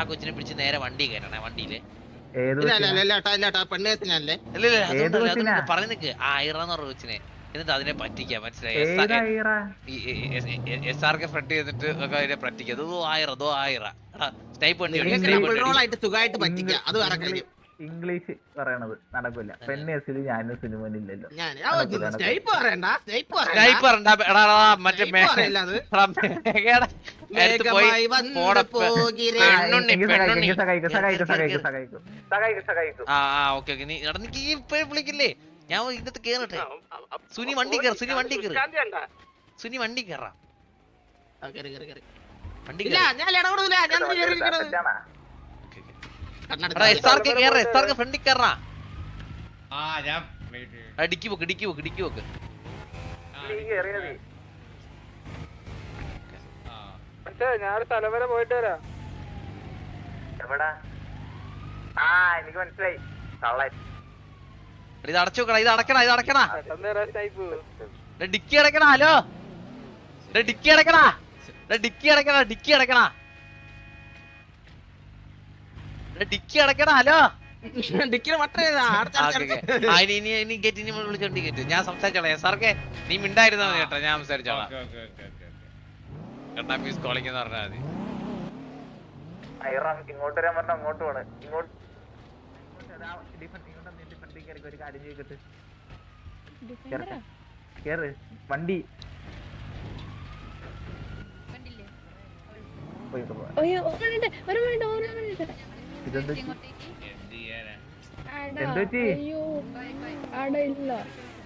ആ കൊച്ചിനെ പിടിച്ച് നേരെ വണ്ടി കയറണേ വണ്ടിയിൽ. പറഞ്ഞു നിക്ക്. ആ ഐറന്ന് പറഞ്ഞ കൊച്ചിനെ. എന്നിട്ട് അതിനെ പറ്റിക്കാം മനസ്സിലായി? എസ് ആർ കെ ഫ്രണ്ട് ചെയ്തിട്ട് ഒക്കെ അതിനെ പറ്റിക്കാം. അതോ ആയിറ അതോ ആയിറ. സ്നൈപ്പ് വണ്ടി സുഖമായിട്ട് പറ്റിക്കാം. അത് വേറെ കാര്യം. ഇംഗ്ലീഷ് പറയണത് നടക്കില്ല പെണ്ണേസിൽ ഞാനും സിനിമയിലില്ലല്ലോ വിളിക്കില്ലേ? ഞാൻ ഇതിനകത്ത് കേറട്ടെ. സുനി വണ്ടി കേറ് സുനി വണ്ടി കേറ്. സുനി വണ്ടി കയറാം ആ, കേറി, കേറി, കേറി. വണ്ടി ഞാൻ ഇടപെടൂല ഞാൻ ഫ്രണ്ടിൽ ഡിക്കി ഡിക്കി വരെ. എവിടാ? ആ എനിക്ക് മനസ്സിലായി. കള്ളൻ. എടാ, ഇത് അടച്ചു ഇത് അടക്കണ ഇത് അടക്കണ. ഡിക്കി അടക്കണ ഹലോ. ഡിക്കി അടക്കണ. ഡിക്കി അടക്കണ ഡിക്കി അടക്കണ എടാ, ഡിക്കി അടക്കണ ഹലോ ഡിക്കിന് വട്ടം ചെയ്താ, അടച്ച് ആ, അടച്ച് ഓക്കേ, അടച്ച്. ഓക്കേ. ആ, ഇനി ഇനി ഇനി ഗെറ്റ് ഇനി ഹലോ ഗെറ്റ് ഞാൻ സംസാരിച്ചോളാം. എസ് ആർ കെ നീ മിണ്ടായിരുന്നാ മതി കേട്ടോ ഞാൻ സംസാരിച്ചോളാം. Okay, okay, okay, okay, okay. കണ്ണാ പീസ് കോളിംഗ് എന്ന് പറഞ്ഞാൽ മതി. ഐറം ഇങ്ങോട്ട് വരാൻ പറഞ്ഞ അങ്ങോട്ട് പോണ്. ഇങ്ങോട്ട് ഒരു കാര്യം ചോദിക്കട്ടെ. കേറ്. വണ്ടി. ഒരു മിനിറ്റ് ഒരു മിനിറ്റ് ഒരു മിനിറ്റ്. അയ്യോ ആടാ ഇല്ല.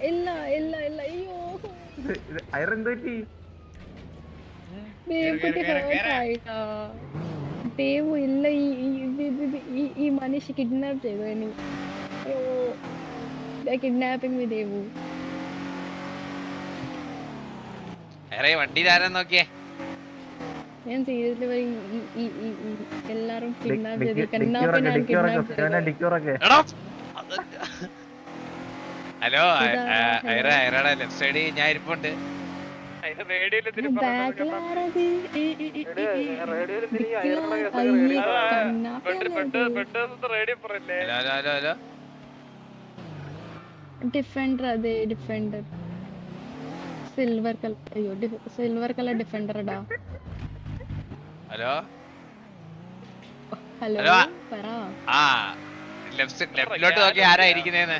ഇല്ല ഇല്ല ഇല്ല. അയ്യോ. ദേവു ഇല്ല ഈ മനുഷ്യ കിഡ്നാപ്പ് ചെയ്തു എനി അയ്യോ. കിഡ്നാപ്പിംഗ് വി ദേവു വേറെ വണ്ടിയിൽ ആരാ നോക്കിയേ? ഞാൻ സീരിയസ്ലി പറയും ഈ ഈ ഈ ഈ എല്ലാരും കിഡ്നാപ്പ് ഹലോ ഐറ ഐറയുടെ ലെഫ്റ്റ് സൈഡിൽ ഞാൻ ഇരിപ്പുണ്ട്. ഡിഫൻഡർ അതെ ഡിഫൻഡർ സിൽവർ കളർ അയ്യോ സിൽവർ കളർ ഡിഫൻഡർ ഇടാ ഹലോ? ഹലോ. ആ ലെഫ്റ്റ് ലെഫ്റ്റിലോട്ട് നോക്കി ആരാ ഇരിക്കുന്നേന്ന്?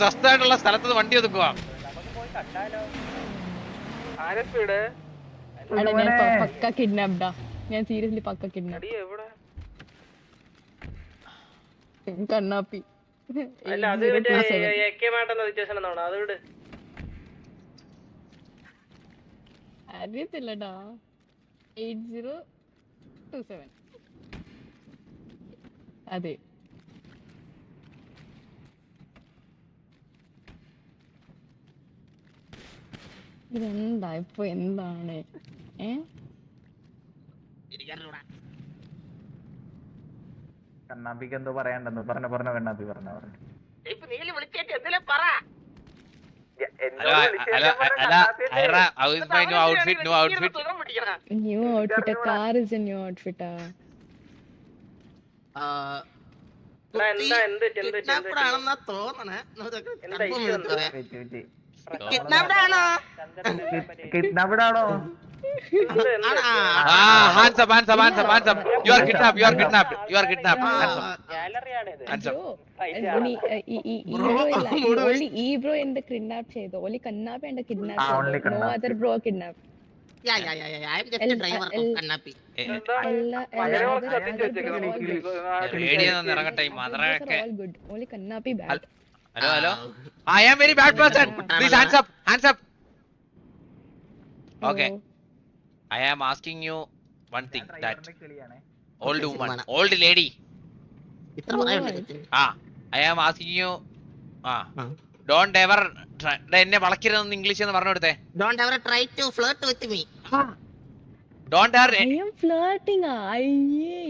സ്വസ്ഥമായിട്ടുള്ള സ്ഥലത്ത് വണ്ടി ഒതുക്കുവാ ഞാൻ പക്ക കിഡ്നാപ്ഡാ. ഞാൻ സീരിയസ്ലി പക്ക കിഡ്നാപ്പ്. കണ്ണാപ്പി. അല്ല അത് 8027. മറ്റേ എ കെ മാട്ടെന്ന സിറ്റുവേഷൻ എന്നാണ് അത് വിട്. അറിയത്തില്ലടാ. എയ്റ്റ് സീറോ ടു സെവൻ അതെ. ഇതെന്താ? ഇപ്പൊ എന്താണ്? ഏ. കണ്ണാപ്പിക്ക് എന്തോ പറയണ്ടെന്ന് പറഞ്ഞ പറഞ്ഞ കണ്ണാപ്പി പറഞ്ഞ പറഞ്ഞു. ഇപ്പൊ നീൽ വിളിച്ചേട്ട് എന്തെങ്കിലും പറ hello hello hello Aira how's my new outfit car is new ഔട്ട്ഫിറ്റാ തോന്നണേ. ഹാൻസപ്പ് ഹാൻസപ്പ് ഹാൻസപ്പ് വെച്ച് വെച്ച് Kidnapped ആണോ? കിഡ്നാപ്ഡ് ആണോ എന്ത് എന്ത് ആണോ? ആ hands up hands up hands up hands up you are kidnap you are kidnapped you are kidnapped ആ, hands up ഗാലറിയാണിത് hands up Bro, mood only ഈ ബ്രോ എന്റെ കിഡ്നാപ്പ് ചെയ്തു ഓൺലി കണ്ണാപ്പി എന്റെ kidnap no other bro kidnap ഇറങ്ങട്ടെ മദറൊക്കെ are all good. Only കണ്ണാപ്പി bad. Al- hello hello. I am very bad person please hands up hands up okay. I am asking you one thing that old woman old lady. Ah I am. Asking you ah. Don't ever എന്നെ വളക്കരുതെന്ന് English എന്ന് പറഞ്ഞു കൊടുത്തേ don't ever try to flirt with me don't ever I am flirting അയ്യേ?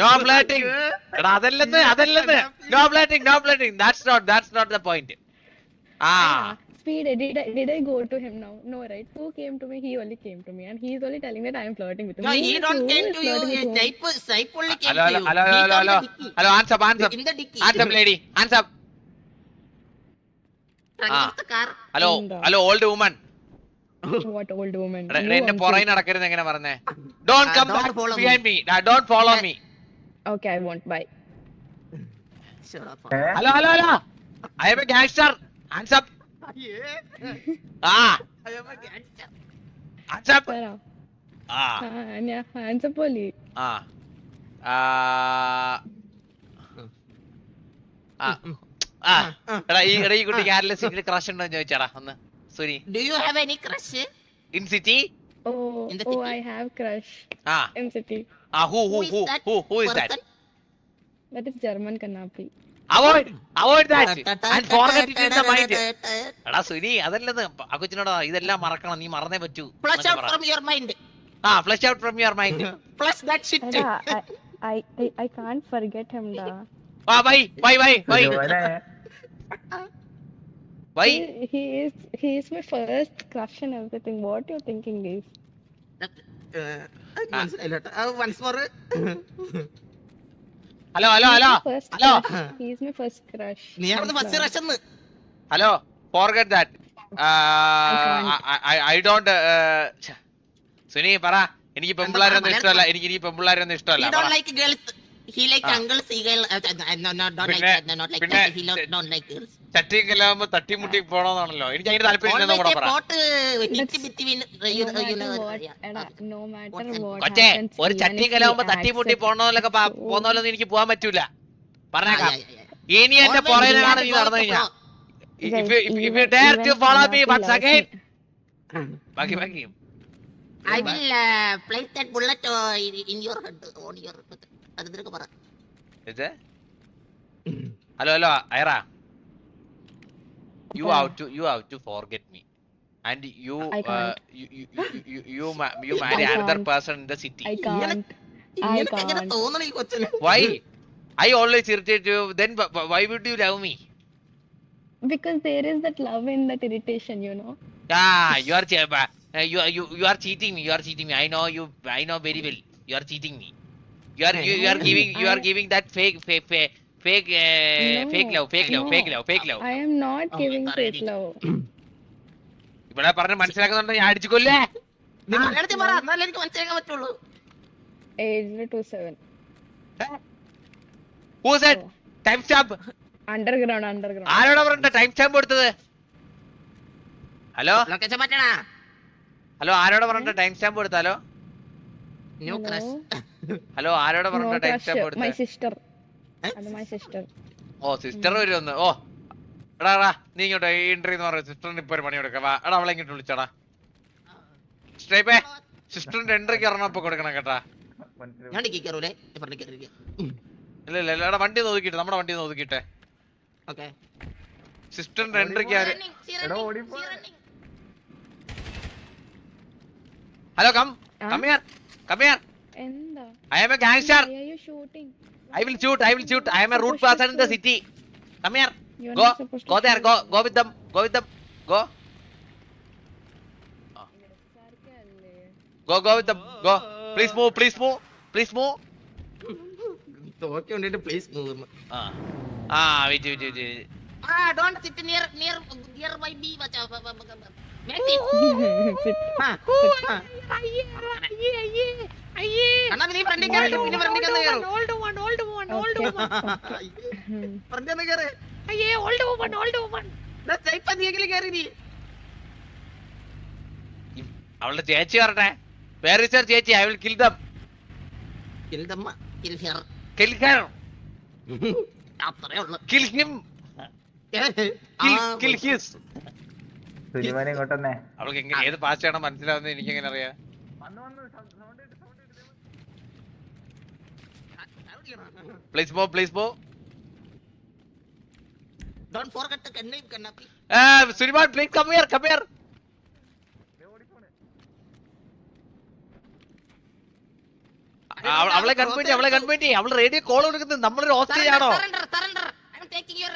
No flirting എടാ അതല്ലെന്ന് അതല്ലെന്ന്. No flirting no flirting that's not that's not the point ah. Speed. Did I, did I go to him now? No, right? Who came to me? He only came to me, and he's only telling that I am flirting with him. No, he, he not came to you. Snipe, snipe only came Hello, to hello, you. hello, hello, hello, hello, hello. answer answer hands up hands up In the dicky. hands up lady answer up Ah. Hello? Hello old woman What old woman? എടാ, You എന്റെ. പുറകെ നടക്കരുത് എങ്ങനെ പറഞ്ഞേ don't Ah, come don't back follow me. Behind me don't follow me Okay, I won't. Bye. Shut up. ഏ? Hello hello hello I am a gangster hands up Yeah. Ah Ah, എടാ ഈ എടാ ഈ കുട്ടിക്ക് ആരെല്ലാം സിറ്റിയിൽ ക്രഷ് ഉണ്ടോ എന്ന് ചോദിച്ചാടാ ഒന്ന് സുരി Do you have any crush? In city Oh, In the oh, city? I have crush ah in city. Ah who who Who is who that who who is that? That is German Kanapi. Avoid avoid that and forget it in the mind എടാ സുനി അതല്ലത് ആ കൊച്ചിനോടാ ഇതെല്ലാം മറക്കണം നീ മറന്നേ പറ്റൂ out പറ. from your mind. Ah flush out from your mind Flush that shit. Ada, I, I, I, I can't forget him, da. Ah why why why why സുലുമോനെ, He, he is, he is my first crush and everything. What you thinking is? Uh, Uh, once more. Hello hello hello crush. നീ അവിടുന്ന് first. Rush എന്ന് hello forget that I don't Suni പറ എനിക്ക് പെമ്പിള്ളാരൊന്നും ഇഷ്ടമല്ല എനിക്ക് ഇനി പെമ്പിള്ളാരൊന്നും ഇഷ്ടമല്ല Ah. Uh, uh, പിന്നെ- ചട്ടിയും കല്ലാകുമ്പോ തട്ടി മുട്ടി പോണോന്നാണല്ലോ. എനിക്ക് അതിന്റെ താല്പര്യം നോ മാറ്റർ ഒരു ചട്ടി കലാകുമ്പോ തട്ടി മുട്ടി പോണോന്നൊക്കെ പോന്നോലൊന്നും എനിക്ക് പോവാൻ പറ്റൂല. ഇനി എന്റെ പുറയിലാണ് നീ നടന്നു കഴിഞ്ഞാ ഹലോ ഹലോ അയറാ you yeah. have to you have to forget me. And you uh, you you you you, you, you marry another person in the city. I can't. i can't. why? I always irritate you. Then why would you love me? Because there is that love in that irritation you know. Ah you are uh, you are you, you are cheating me you are cheating me. I know you i know very well. You are cheating me. You are you, you are giving you are giving that fake fake, fake fake uh, No, fake love fake love fake love fake love. I am not giving fake love. ഇവിടെ പറഞ്ഞ് മനസ്സിലാക്കുന്നുണ്ട് ഞാൻ അടിച്ചു കൊല്ലേ. ആരോടാ പറഞ്ഞ time stamp കൊടുത്തത്? Hello location മാറ്റണാ? ഹലോ ആരോടാ പറഞ്ഞ ടൈം സ്റ്റാമ്പ് കൊടുത്താലോ ഹലോ ആരോടാ പറഞ്ഞ ടൈം സ്റ്റാമ്പ് കൊടുത്തത്? ഓ സിസ്റ്റർ വരുമെന്ന്. ഓ എടാ എടാ നീ ഇങ്ങോട്ട് ഈ എൻട്രി എന്ന് പറഞ്ഞ സിസ്റ്ററിന് ഇപ്പൊ ഒരു പണി കൊടുക്കാം വാ എടാ അവളെ ഇങ്ങോട്ട് വിളിച്ചടാ. സ്ട്രൈപ്പേ സിസ്റ്ററിന്റെ എൻട്രിക്ക് ഇറങ്ങപ്പോ കൊടുക്കണം കേട്ടാ. ഇല്ല ഇല്ല ഇല്ല എടാ വണ്ടി നോക്കിട്ടെ നമ്മുടെ വണ്ടി നോക്കിട്ടെ ഓക്കെ. സിസ്റ്ററിന്റെ എൻട്രിക്ക് ആര് എടാ, ഓടിപ്പോ. ഹലോ കം കമ്മിയാർ കം ഹിയർ കം ഹിയർ എന്താ? I am a gangster Why are you shooting? I will shoot I will shoot I am a root person in the city come here go not supposed to go there go go with them go with them go സർക്കല്ലേ. Go go with them go please move please move please move തോക്കി കൊണ്ടിട്ട് please move ah. Ah wait wait wait ah don't sit Sit. പിന്നെ ഫ്രണ്ടിൽ കയറി കയറും Okay, okay. Hmm. ഫ്രണ്ടിൽ ഒന്ന് കയറി അയ്യേ old അവളുടെ ചേച്ചി പറഞ്ഞേ വേറെ സാർ ചേച്ചി I will kill them kill them kill here kill her അത്രേ ഉള്ളൂ. Kill him kill kill his അവൾക്ക് എങ്ങനെ ഏത് പാസ് ചെയ്യണം മനസ്സിലാവുന്നത് എനിക്ക് എങ്ങനെ അറിയാം. വന്നു വന്നു സൗണ്ട് ഇട്ട് സൗണ്ട് ഇട്ട് പ്ലീസ് പോ പ്ലീസ് പോ ഡോണ്ട് ഫോർഗെറ്റ് കണ്ണീം കണ്ണാപ്പി Suniman please come here come here അവളെ കൺപേറ്റി അവളെ കൺപേറ്റി അവൾ റേഡിയോ കോൾ കൊടുക്കുന്നത് നമ്മളൊരു ഹോസ്റ്റേജ് ആണോ surrender surrender your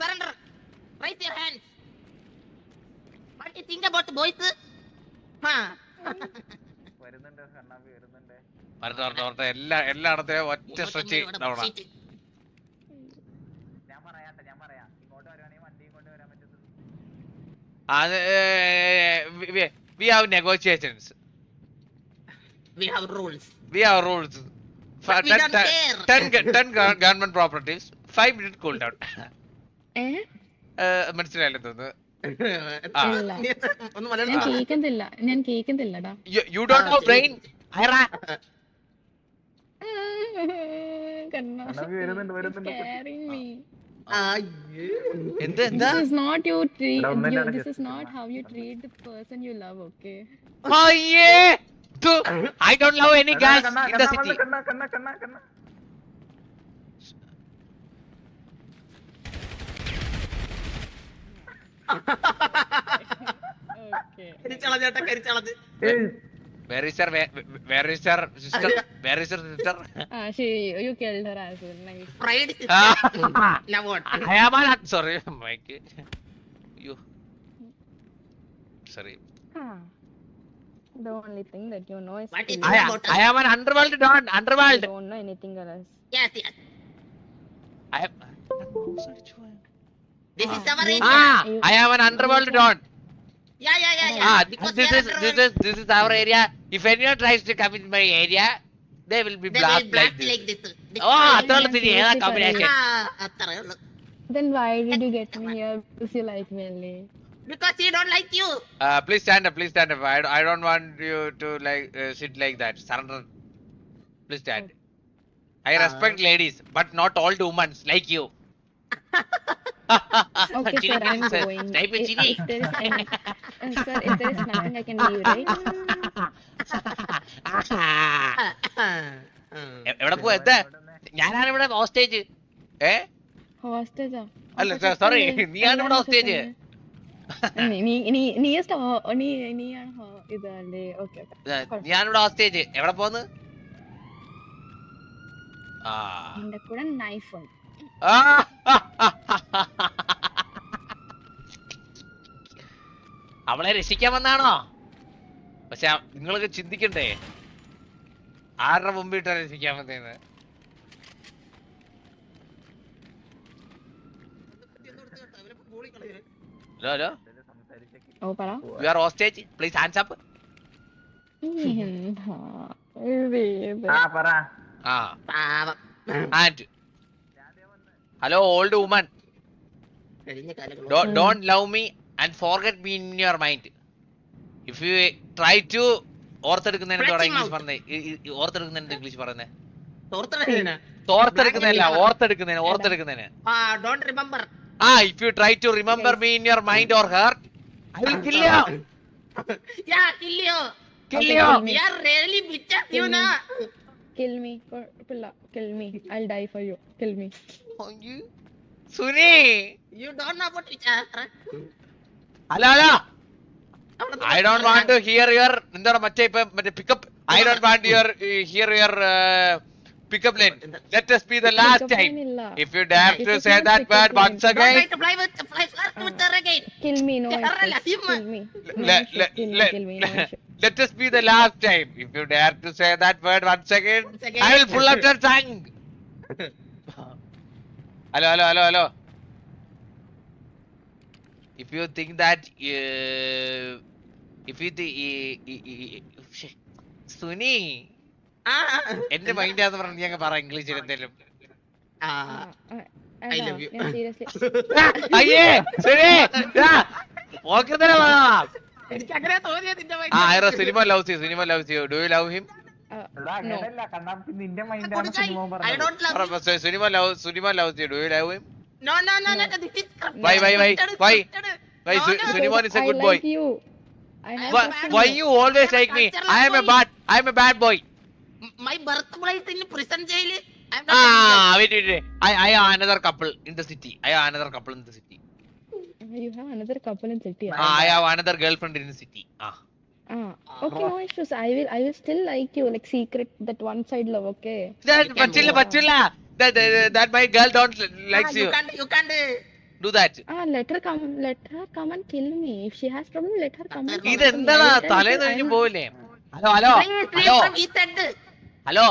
surrender hands. What do you think about boys? Huh? വരുന്നുണ്ട് കണ്ണാപ്പി എല്ലാ എല്ലായിടത്തെയും ഒറ്റ സ്ട്രെച്ച് അത് we have negotiations. We have rules. We have rules. But we don't care. Ten government properties. Five minute cool down. മനസ്സിലായില്ലേ തോന്നുന്നു? കേൾക്കുന്നില്ല. ഞാൻ കേൾക്കുന്നില്ലടാ. യു ഡോണ്ട് നോ ബ്രെയിൻ കണ്ണാ കണ്ണാപ്പി വരുന്നുണ്ട് വരുന്നുണ്ട് scaring me. അയ്യേ. എന്ത് എന്താ This is not you treat. ഇവിടെ ഒന്നല്ലേ You, ആണ് this is just not ഇരുന്നത്. how you treat the person you love. Okay. അയ്യേ ഐ ഡോണ്ട് ലവ് എനി കണ്ണാ, കണ്ണാ, in the Kanna city Kanna, Kanna, Kanna, Kanna. Okay. കരിച്ചളഞ്ഞ് ചേട്ടാ, കരിച്ചളഞ്ഞ്. ഏയ്, Where is her, where, where is her sister? Where is her sister? Ah, she, you killed her as well. Nice. Pride ah. now what? I am not sorry, Mike. You. Sorry. Ah. The only thing that you know is. What is I, am, I am an underworld don. Underworld. You don't know anything else. Yes, yes. I am. This is ah. our area. Ah, I am an underworld don. Yeah, yeah, yeah, yeah. Ah, because this is this is this is our area. If anyone tries to come in my area, they will be blocked like this. like this. this. Oh, ಅದರೊಳಗೆ ಏನಾ combination Then why did you get me here? Because you like me only. Because he don't like you. Uh, please stand up. Please stand up. I, I don't want you to like uh, sit like that. Surrender. Please stand. I oh. respect ladies, but not all women like you. okay, sir, I'm going. Type it, genie. sir, if there is nothing, I can do, right? എവിടെ പോവാ? എന്താ ഞാനാണ് ഇവിടെ hostage. ഏ? അല്ല, sorry നീയാണ് ഇവിടെ hostage. ഞാനിവിടെ ഹോസ്റ്റേജ്. എവിടെ പോന്ന്? ആ. എന്റെ കൂടെ നൈഫ് ആ. അവളെ രക്ഷിക്കാൻ വന്നാണോ? പക്ഷെ നിങ്ങളൊക്കെ ചിന്തിക്കണ്ടേ? ആരുടെ മുമ്പിട്ടാ ഇരിക്കാൻ പറ്റുന്നത് ഹലോ ഹലോ. ഓ പറ. You are hostage please hands up hello old woman don't love me and. Forget me in your me in you try If you try to ഓർത്തെടുക്കുന്നതിന് Stretching ഇംഗ്ലീഷ്. പറഞ്ഞേ. ഓർത്തെടുക്കുന്നതിന് ഇംഗ്ലീഷ് പറഞ്ഞേ. തോർത്തട തോർത്തെടുക്കുന്നതല്ല ഓർത്തെടുക്കുന്നതിന് ഓർത്തെടുക്കുന്നതിന്. ആ ഡോണ്ട് റിമെമ്പർ ആ if you try to remember me in your mind or heart I will kill you yeah കില്ലിയോ kill Okay, you kill me. Yeah really ബിച്ചാ Kill U me. നാ kill me. കുഴപ്പമില്ല kill me. I'll die for you. Kill me. Suni you don't know about വിച്ചാ hello hello I don't want to hear your എന്താണ് മറ്റേ ഇപ്പൊ മറ്റേ pickup I don't want your hear your pickup line let us be the last time if you dare to say that word once again fly with fly flirt with her again. kill me no kill me let, us be the last time. If you dare to say that word once again, Once again. I will pull out your tongue. hello, hello, hello, hello. If you think that, uh, if you think, Suni. എന്റെ mind ആന്ന് പറഞ്ഞു ഞങ്ങൾ പറ ഇംഗ്ലീഷിൽ love you. ഞാൻ seriously അയ്യേ സുനി പോക്കത്തിനെ പറയാം എനിക്ക് അങ്ങനെ തോന്നിയത് നിന്റെ ആ ഐറോ cinema love you cinema love you do you love him. Cinema love cinema love you do you love him No, no, no, no, no, this is scripted. Why, why, why, why? Why, No, no. Sunimon is a I good boy. like you I have Why, why you. always like me? I am a bad, I am a bad boy. My birthplace in prison jail. Ah, wait, wait, wait. I, I have another couple in the city. I have another couple in the city. you have another couple in city Ah, I have another girlfriend in the city. Ah. ah okay no issues I will I will still like you like secret that one side love okay പറ്റില്ല. പറ്റില്ല. That, that, that my girl don't Ah, likes you you. can't, you can't. uh, do that Ah, let her come. Let her come and kill me. If she has problem, let her come and kill me. ഇതെന്താടാ I will tell തലേന്ന് കഴിഞ്ഞ് പോവില്ലേ hello hello hello. Hello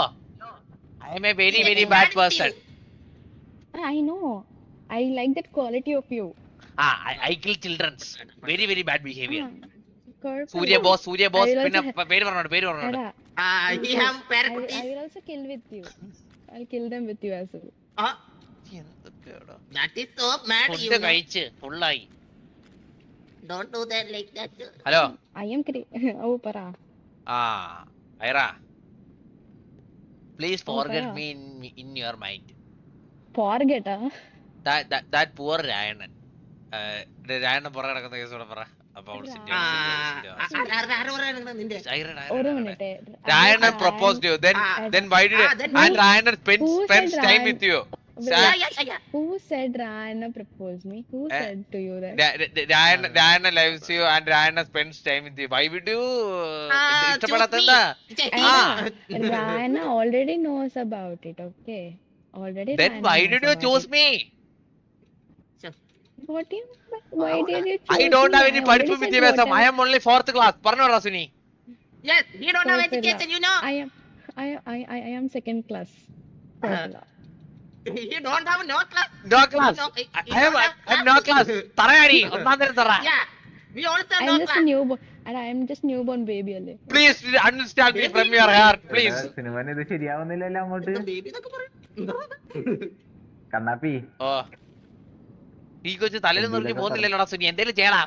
I am a very very bad person I know. I like that quality of you. ആ I kill childrens very very bad behaviour Ah. Surya boss Surya boss പിന്നെ പേര് പറഞ്ഞോട്ട് പേര് പറഞ്ഞോട്ട് എടാ, Ah, he have I, I I'll kill them with you as well. Ah, എന്തൊക്കെയാടാ that is so mad. You food know. കഴിച്ച് ഫുള്ളായി Don't do that like that. Hello I am cre- Oh, para. ആ Aira please forget പറ. Me in your mind Forget, ah. That poor രായണൻ രായണൻ പുറകെ നടക്കുന്ന case കൂടെ പറ already knows about it okay already choose me What do you why did you I don't have any padipu പഠിപ്പ് വിദ്യാഭ്യാസം I am only fourth class പറഞ്ഞോടാ Suni Yes, he don't have education, you know. I am I I I, I am second class. He don't have no class. no class No, I I am have I am no class തറയാടി ഒന്നാം തരം തറ Yeah, we also have I am just class. a newborn and I am just newborn baby അല്ലേ. please understand me from your heart please സിനിമന് ഇത് ശരിയാവുന്നില്ലല്ലോ അങ്ങോട്ട് Baby എന്നൊക്കെ പറയും. കണ്ണാപ്പി ഓ ഈ കൊച്ചു തലയിൽ നിറഞ്ഞു പോകുന്നില്ലല്ലോടാ സുനി. എന്തേലും ചെയ്യടാ.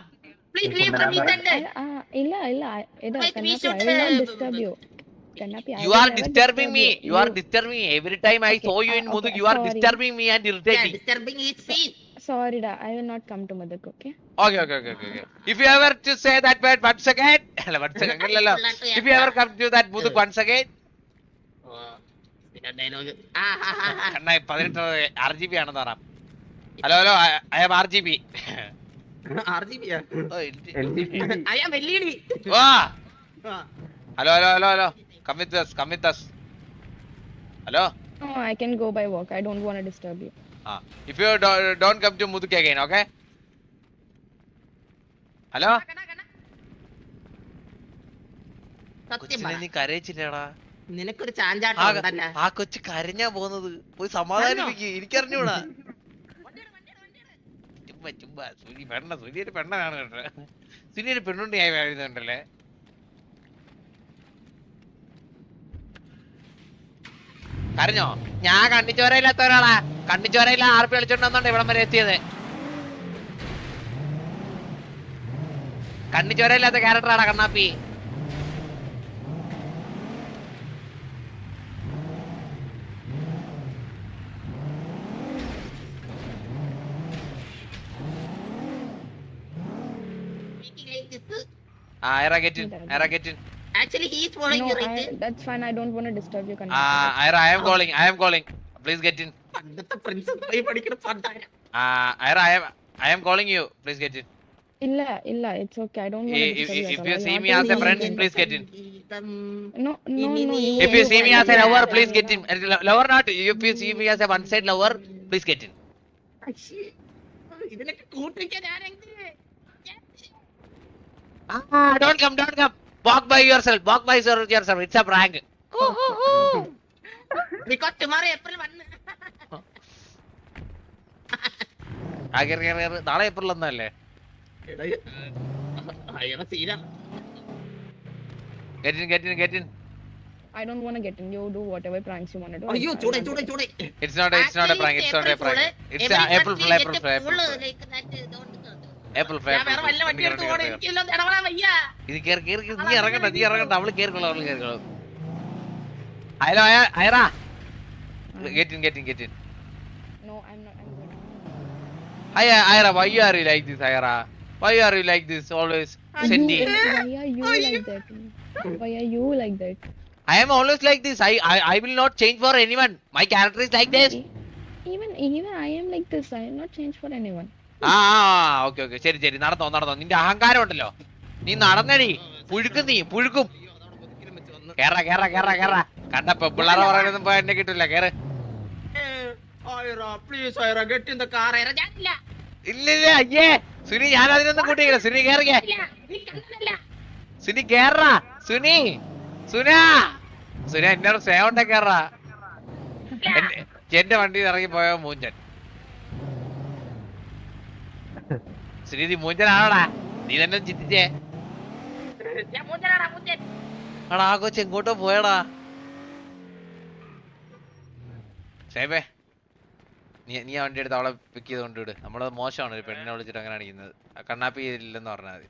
You are disturbing me you are disturbing every time I saw you in മുതു you are disturbing me and irritating disturbing is me sorry I will not come to മദക് okay okay okay okay if you ever to say that word once again അല്ല once again അല്ലല്ല. If you ever come to that മുതു once again dialogue ആ ഹാ 18 6 GB hello hello I am R G B. Yeah? T. Ah. Hello hello hello hello. Come with us come with us. Hello. No, I can go by walk. I don't want to disturb you. ആ. If you don't come to മുതുക്ക് again okay hello. കൊച്ചിനെ നീ കരയിച്ചില്ലടാ. നിനക്കൊരു ചാഞ്ചാട്ടം ആ കൊച്ചു കരഞ്ഞാ പോകുന്നത്. പോയി സമാധാനിപ്പിക്കും. എനിക്കറിഞ്ഞൂടാ. ചുമ്മാ ചുമ്മാ സുനി പെണ്ണ സുനി ഒരു പെണ്ണനാണ് കേട്ടോ. സുനി ഒരു പെണ്ണുണ്ടിയായി വരുന്നുണ്ടല്ലേ കരഞ്ഞോ? ഞാൻ കണ്ണിച്ചോരയില്ലാത്ത ഒരാളാ. കണ്ണിച്ചോരയില്ല ആർപ്പി കളിച്ചോണ്ടെന്നുണ്ട് ഇവിടം വരെ എത്തിയത്. കണ്ണിച്ചോരയില്ലാത്ത ക്യാരക്ടറാടാ കണ്ണാപ്പി Speaking like this. ആ in. Ira, get in. Actually, he is following No, you, I, that's fine. I don't want to disturb you, Ah, Kannaki. i am calling i am calling please get in പഠിക്കണ പണ്ടാരം. ആ i I i am calling you please get get in Illa, illa, it's okay. I don't want to If- you. see me as a friend, please get in. No, no. നീ see me as a right. lover, please get in. Uh, Lover not. If you see me as a one side lover, please get in. അശ്ശി. ഇതിനൊക്കെ കൂട്ടിക്കാൻ ആരെങ്കിലും Ah, don't come, don't come. Walk by yourself. Walk by your- yourself. It's a prank. Because tomorrow April വന്ന് ആ, കേറ്, കേറ്, കേറ്. നാളെ ഏപ്രിൽ ഒന്നല്ലേ അയ്യോ Seena Get in, get in, get in. I don't want to get in. You do whatever pranks you want to do. Oh, you chode, chode, ചൂടെ It's not. A, it's not a prank. It's not a prank. It's April. April. April. April April കേറ്, കേറ്. എനിക്കില്ലോ ഇടപെടാൻ വയ്യ ഇത് കേറി കേറി. നീ ഇറങ്ങണ്ട നീ ഇറങ്ങണ്ട അവൾ കേറിക്കോളൂ അവൾ കേറിക്കോളൂ hello Aira get in get in get in No, I'm not. I'm good. Hi, Ira, why are you like this, Ira? Why are you like this, always You- sending? Why are you like that? Why are you like that? I am always like this. I, I, I will not change for anyone. My character is like this. E- Even even I am like this. I am not change for anyone. ആ okay okay. ശരി ശരി. നടന്നോ നടന്നോ. നിന്റെ അഹങ്കാരം ഉണ്ടല്ലോ. നീ നടന്നടി. പുഴുക്കും നീ പുഴുക്കും. കേറ കേറ കേറ കേറ. കണ്ടപ്പോ പിള്ളേരെ പറയണൊന്നും പോയി എന്നെ കിട്ടില്ല കേറ്. ഇല്ല അയ്യേ. സുനി ഞാൻ അതിനൊന്നും കൂട്ടിയില്ല. സുനി കേറിയേ. സുനി കേറാ. സുനി സുനാ. സുന എന്നോട് സേവണ്ട കേറാ. എന്റെ- എന്റെ വണ്ടി ഇറങ്ങി പോയ മൂഞ്ചൻ. നീ മൂഞ്ചനാണോടാ നീ തന്നെ ചിന്തിച്ചേ. ആടാ ആ കൊച്ചു എങ്ങോട്ടോ പോയടാ. സേബേ നീ നീ ആ വണ്ടി എടുത്ത് അവളെ പിക്ക് ചെയ്ത് കൊണ്ടുവിട്. നമ്മളത് മോശമാണ് ഒരു പെണ്ണിനെ വിളിച്ചിട്ട് അങ്ങനെ അടിക്കുന്നത്. കണ്ണാപ്പി ഇല്ലെന്ന് പറഞ്ഞാൽ മതി.